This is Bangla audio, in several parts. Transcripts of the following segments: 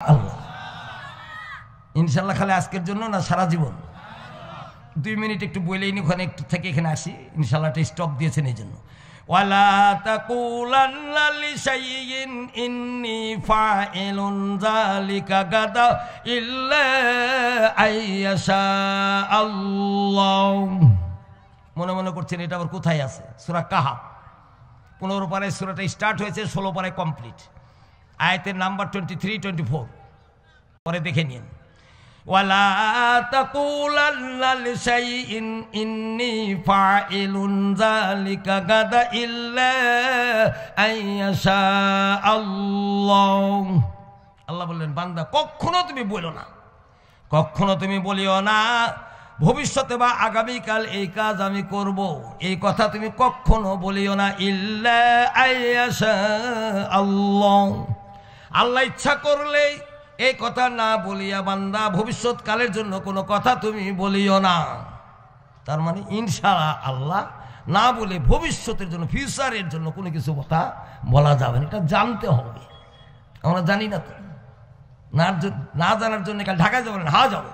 আল্লাহ। ইনশাল্লাহ খালি আজকের জন্য না, সারা জীবন। দুই মিনিট একটু বলেই নি, ওখানে একটু থেকে এখানে আসি। ইনশাল্লাহ একটা স্টপ দিয়েছেন এই জন্য। ওয়ালা তাকুলান্না লিশাইইন, ইন্নী ফাইলুন যালিকা গাদা ইল্লা আইয়াশা আল্লাহ। মনে মনে করছেন, এটা আবার কোথায় আছে? সূরা কাহাফ। পনেরো পারায় সূরাটা স্টার্ট হয়েছে, ষোলো পারায় কমপ্লিট আয়াতের number twenty three twenty four পরে দেখে নিন। আল্লাহ বললেন, বান্দা, কখনো তুমি বলো না। কখনো তুমি বলিও না, ভবিষ্যতে বা আগামীকাল এই কাজ আমি করব। এই কথা তুমি কখনো বলিও না, ইল্লা আল্লাহ আল্লাহ ইচ্ছা করলে এই কথা না বলিয়া বান্দা ভবিষ্যৎকালের জন্য কোনো কথা তুমি বলিও না। তার মানে ইনশা আল্লাহ না বলে ভবিষ্যতের জন্য, ফিউচারের জন্য কোনো কিছু কথা বলা যাবে না। এটা জানতে হবে। আমরা জানি না তো। না জানার জন্য কাল ঢাকায় যাবেন, হা যাব।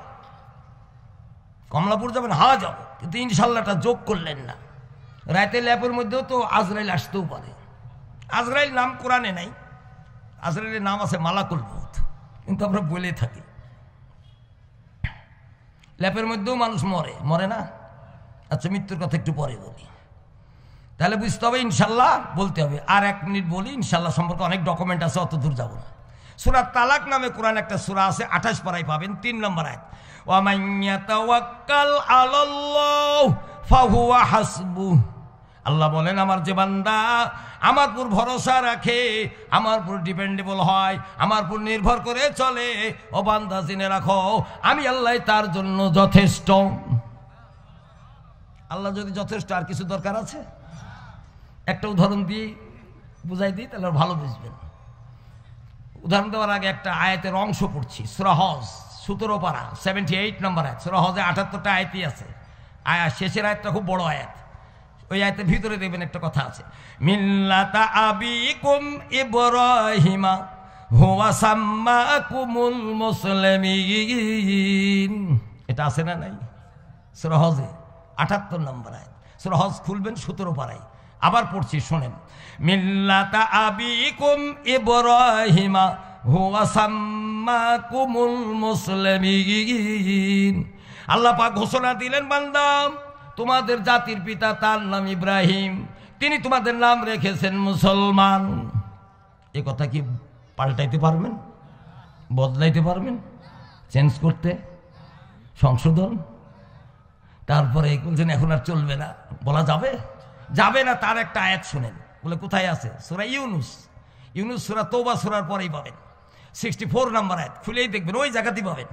কমলাপুর যাবেন, হা যাব। কিন্তু ইনশাল্লাহটা যোগ করলেন না। রাতে ল্যাপের মধ্যেও তো আজরাইল আসতেও পারে। আজরাইল নাম কোরআনে নাই। আজরাইলের নাম আছে মালাকুল মৌত কিন্তু আমরা বলে থাকি। ল্যাপের মধ্যেও মানুষ মরে। মরে না? আচ্ছা মৃত্যুর কথা একটু পরে বলি। তাহলে বুঝতে হবে ইনশাল্লাহ, বলতে হবে। আর এক মিনিট বলি, ইনশাল্লাহ সম্পর্কে অনেক ডকুমেন্ট আছে, অত দূর যাব না। সুরা তালাক নামে কোরআন একটা সুরা আছে, আঠাশ পাড়ায় পাবেন, তিন নম্বর এক ওয়ামাইয়াতাওয়াক্কাল আলাল্লাহ, ফাহুয়া হাসবু আল্লাহ বলেন, আমার যে বান্দা আমার উপর ভরসা রাখে, আমার উপর ডিপেন্ডেবল হয়, আমার উপর নির্ভর করে চলে, ও বান্দা জেনে রাখো, আমি আল্লাহ তার জন্য যথেষ্ট। আল্লাহ যদি যথেষ্ট, আর কিছু দরকার আছে? একটা উদাহরণ দিয়ে বুঝাই দিই, তাহলে ভালো বুঝবেন। উদাহরণ দেওয়ার আগে একটা আয়াতের অংশ পড়ছি সুরাহজ সতেরো পারা সেভেন্টি এইট নম্বর আয়াত সুরাহজে আটাত্তরটা আয়াতই আছে। আয়া, শেষের আয়াতটা খুব বড় আয়াত। ওই আয়াতের ভিতরে দেখবেন একটা কথা আছে। মিল্লাতা আবিকুম ইব্রাহিমা, হুয়া সাম্মাকুমুল মুসলিমিন। এটা আছে না নাই? সুরহজে আটাত্তর নম্বর আয় সুরহজ খুলবেন সতেরো পাড়ায় আবার পড়ছি, শোনেন। মিল্লাতা আবিকুম ইব্রাহিমা, হুয়া সাম্মাকুমুল মুসলিমিন। আল্লাহ পাক ঘোষণা দিলেন বান্দাম তোমাদের জাতির পিতা তার নাম ইব্রাহিম। তিনি তোমাদের নাম রেখেছেন মুসলমান। এ কথা কি পাল্টাইতে পারবেন? বদলাইতে পারবেন? চেঞ্জ করতে? সংশোধন? তারপরে বলছেন, এখন আর চলবে না। বলা যাবে? যাবে না, তার একটা আয়াত শুনেন। বলে, কোথায় আছে? সুরা ইউনুস। ইউনুস সুরা তোবা সুরার পরেই পাবেন। সিক্সটি ফোর নাম্বার আয়াত খুলেই দেখবেন, ওই জায়গাতেই পাবেন।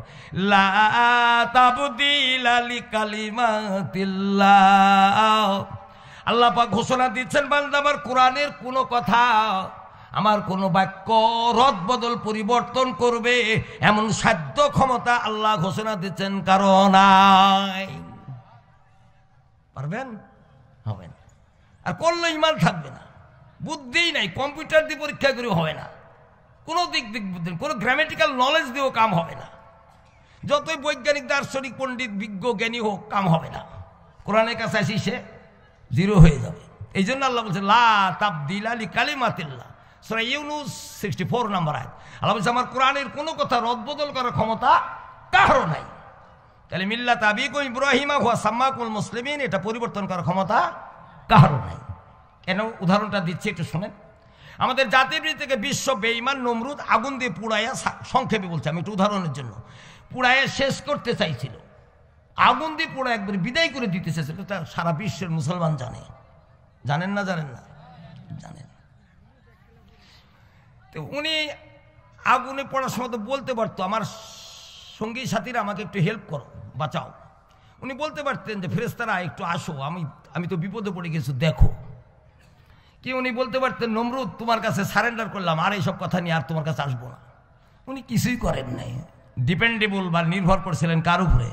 আল্লাহ পাক ঘোষণা দিচ্ছেন, বান্দা, আমার কোরআনের কোনো কথা, আমার কোনো বাক্য রদ বদল পরিবর্তন করবে এমন সাধ্য ক্ষমতা আল্লাহ ঘোষণা দিচ্ছেন কারণ নাই। পারবেন? হবে না। আর করলে ইমান থাকবে না। বুদ্ধিই নাই, কম্পিউটার দিয়ে পরীক্ষা করে হবে না। কোনো দিক দিক বুদ্ধি কোনো গ্রামেটিক্যাল নলেজ দিয়েও কাম হবে না। যতই বৈজ্ঞানিক, দার্শনিক, পণ্ডিত, বিজ্ঞ, জ্ঞানী হোক, কাম হবে না। কোরআনের কাছে আসি সে জিরো হয়ে যাবে। এই জন্য আল্লাহ বলছে, লা তাবদিল আলী কালিমাতিল্লাহ। সুরা ইউনুস সিক্সটি ফোর নাম্বার আয় আল্লাহ বলছে, আমার কোরআনের কোনো কথা রদবদল করার ক্ষমতা কারও নাই। তাহলে মিল্লা তাবিক ইব্রাহিমা হুয়া সাম্মাকুল মুসলিমিন, এটা পরিবর্তন করার ক্ষমতা কারও নাই। কেন উদাহরণটা দিচ্ছি, একটু শোনেন। আমাদের জাতির থেকে বিশ্ব বেইমান নমরুদ আগুন দিয়ে পুড়াইয়া সংক্ষেপে বলছে আমি একটু উদাহরণের জন্য। পুড়াইয়া শেষ করতে চাইছিল। আগুন দিয়ে পুরো একবার বিদায় করে দিতে চাইছিল। এটা সারা বিশ্বের মুসলমান জানে। জানেন না জানেন না? জানেন। তো উনি আগুনে পড়ার সময় তো বলতে পারতো, আমার সঙ্গী সাথীরা আমাকে একটু হেল্প করো, বাঁচাও। উনি বলতে পারতেন যে ফেরেস্তারা একটু আসো। আমি আমি তো বিপদে পড়ে গেছি, দেখো। কি উনি বলতে পারতেন, নমরুদ, তোমার কাছে সারেন্ডার করলাম, আর এইসব কথা নিয়ে আর তোমার কাছে আসব না। উনি কিছুই করেন নাই। ডিপেন্ডেবল বা নির্ভর করছিলেন কার উপরে?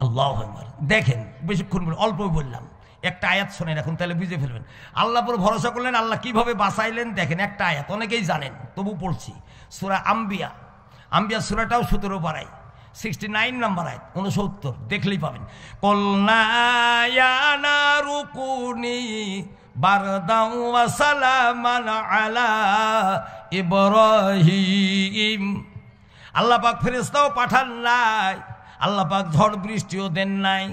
আল্লাহ। দেখেন, বেশিক্ষণ অল্প বললাম। একটা আয়াত শোনেন এখন, তাহলে বুঝে ফেলবেন। আল্লাহ পর ভরসা করলেন, আল্লাহ কীভাবে বাঁচাইলেন? দেখেন, একটা আয়াত, অনেকেই জানেন তবু পড়ছি। সুরা আম্বিয়া। আম্বিয়া সুরাটাও সতেরো পাড়ায় সিক্সটি নাইন নাম্বার আয় উনসত্তর দেখলেই পাবেন। কল্যাণা রুকুনি বারদাউ সালামান আলা ইব্রাহিম। আল্লাহ পাক ফেরেস্তাও পাঠান নাই, আল্লাহ পাক ঝড় বৃষ্টিও দেন নাই,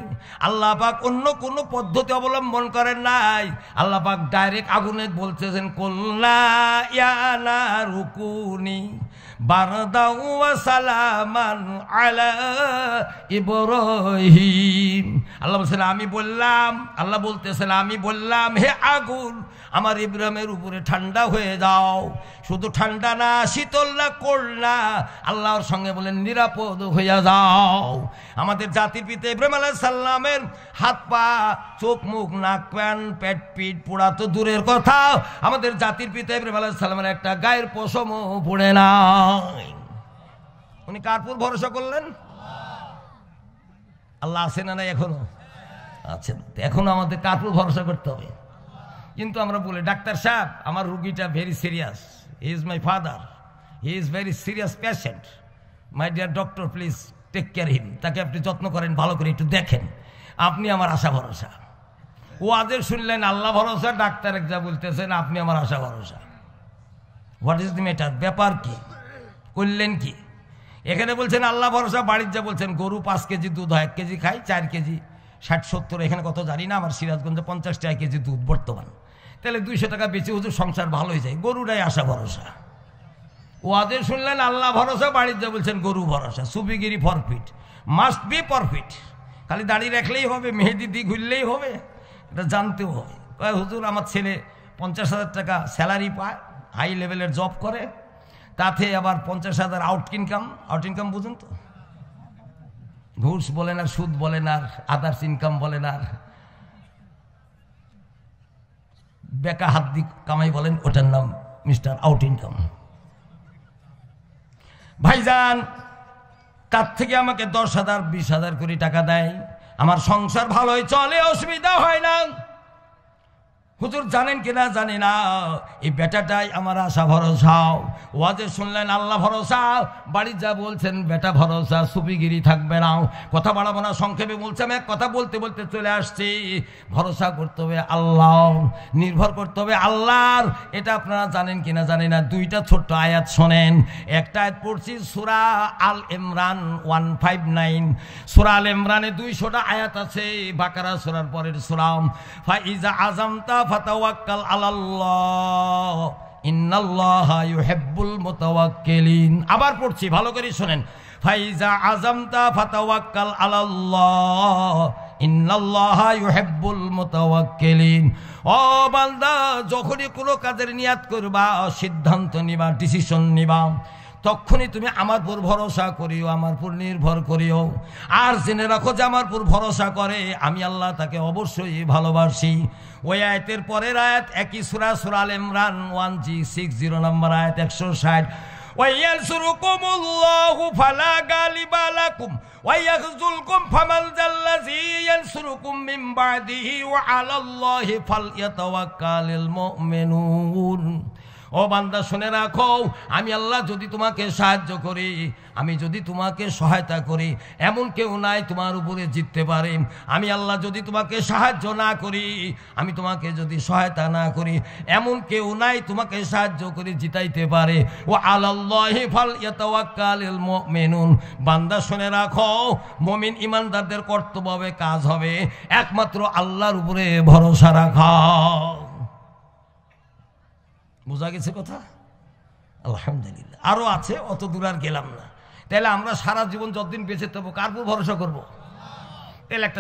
আল্লাহ পাক অন্য কোনো পদ্ধতি অবলম্বন করেন নাই, আল্লাহ পাক ডাইরেক্ট আগুনে বলতেছেন কল্লা ইয়ানা রুকুনি বারদাউ সালামান আলা ইব্রাহিম। আল্লাহ বলছেন, আমি বললাম, আল্লাহ বলতেছেন, আমি বললাম, হে আগুন, আমার ইব্রাহিমের উপরে ঠান্ডা হয়ে যাও। শুধু ঠান্ডা না, শীতল না না, আল্লাহর সঙ্গে বলেন, নিরাপদ হইয়া যাও। আমাদের জাতির পিতা ইব্রাহিম আলাহ সাল্লামের হাত পা, চোখ, মুখ, নাক, প্যান, পেট, পিঠ, পোড়া তো দূরের কথা। আমাদের জাতির পিতা ইব্রাহিম আলাহ সাল্লামের একটা গায়ের পশমও পড়ে নাই উনি কারপুর ভরসা করলেন? আল্লাহ আছে না নাই এখনও? আছেন। এখনও আমাদের কারপুর ভরসা করতে হবে? কিন্তু আমরা বলি, ডাক্তার সাহেব, আমার রুগীটা very serious he is my father he is very serious patient my dear doctor please take care him তাকে আপনি যত্ন করেন, ভালো করে একটু দেখেন। আপনি আমার আশা ভরসা। ও আদের শুনলেন, আল্লাহ ভরসা, ডাক্তার এক যা বলতেছেন, আপনি আমার আশা ভরসা। হোয়াট ইজ দি ম্যাটার ব্যাপার কি? করলেন কি? এখানে বলছেন, আল্লাহ ভরসা বাড়ির যা বলছেন, গরু পাঁচ কেজি দুধ, এক কেজি খাই, চার কেজি, ষাট, সত্তর, এখানে কত জানি না, আমার সিরাজগঞ্জে পঞ্চাশ টাকা কেজি দুধ বর্তমান। তাহলে দুইশো টাকা বেশি, হুজুর, সংসার ভালো হয়ে যায়। গরুটাই আশা ভরসা। ওয়াদের শুনলেন, আল্লাহ ভরসা বাড়ির যা বলছেন, গরু ভরসা। সুবিগিরি ফরফিট মাস্ট বি প্রফিট খালি দাঁড়িয়ে রাখলেই হবে, মেহেদি দিয়ে ঘুরলেই হবে, এটা জানতেও হবে হুজুর, আমার ছেলে পঞ্চাশ হাজার টাকা স্যালারি পায় হাই লেভেলের জব করে তাতে আবার পঞ্চাশ হাজার আউট ইনকাম আউট ইনকাম বুঝুন তো। ঘুষ বলেন আর সুদ বলেন আর আদার্স ইনকাম বলেন আর বেকা হাত দিক কামাই বলেন, ওটার নাম মিস্টার আউট ইনকাম ভাইজান, তার থেকে আমাকে দশ হাজার, বিশ হাজার কোটি টাকা দেয়। আমার সংসার ভালোই চলে, অসুবিধা হয় না। হুজুর জানেন কিনা জানি না। এই বেটাটাই আমার আশা ভরসা। ওয়াজে শুনলেন আল্লাহ ভরসা। বাড়ি যা বলছেন, বেটা ভরসা, সুপিগিরি থাকবে না। কথা বাড়াবো না, সংক্ষেপে বলছে, আমি এক কথা বলতে বলতে চলে আসছি। ভরসা করতে হবে আল্লাহ, নির্ভর করতে হবে আল্লাহর। এটা আপনারা জানেন কিনা জানি না। দুইটা ছোট্ট আয়াত শোনেন। একটা আয়াত পড়ছি, সুরা Al Imran one five nine. সুরা আল ইমরানে দুইশোটা আয়াত আছে। বাকারা সুরার পরের সুরাম ফাইজা আজমতা ফাতাওয়াক্কাল আলাল্লাহ। ইন্নাল্লাহা ইউহিব্বুল মুতাওয়াক্কিলিন। আবার পড়ছি, ভালো করে শুনেন। ফাইজা আজমতা ফাতাওয়াক্কাল আলাল্লাহ। ইন্নাল্লাহা ইউহিব্বুল মুতাওয়াক্কিলিন। ও বান্দা, যখনই কোনো কাজের নিয়াত করবা, সিদ্ধান্ত নিবা ডিসিশন নিবা। তখনই তুমি আমার উপর ভরসা করিও আমার উপর নির্ভর করিও আর জেনে রাখো যে আমার উপর ভরসা করে আমি আল্লাহ তাকে অবশ্যই ভালোবাসি ওই আয়তের পরের আয়াত একই সুরা সুরাল Imran one G six zero number আয়াত একশো ষাট وينصركم الله فلا غالب لكم ويخذلكم فمن ذا الذي ينصركم من بعده وعلى الله فليتوكل المؤمنون ও বান্দা, শুনে রাখো, আমি আল্লাহ যদি তোমাকে সাহায্য করি, আমি যদি তোমাকে সহায়তা করি, এমন কেউ নাই তোমার উপরে জিততে পারে। আমি আল্লাহ যদি তোমাকে সাহায্য না করি, আমি তোমাকে যদি সহায়তা না করি, এমন কেউ নাই তোমাকে সাহায্য করে জিতাইতে পারে। ও আল্লাহি ফাল ইয়াতাওয়াক্কালিল মুমিনুন। বান্দা, শুনে রাখো, মুমিন ইমানদারদের কর্তব্য হবে কাজ হবে। একমাত্র আল্লাহর উপরে ভরসা রাখা। বোঝা গেছে কথা? আলহামদুলিল্লাহ। আরও আছে, অত দূর আর গেলাম না। তাহলে আমরা সারা জীবন যতদিন বেঁচে থাকব, কার ভরসা করব? তাহলে একটা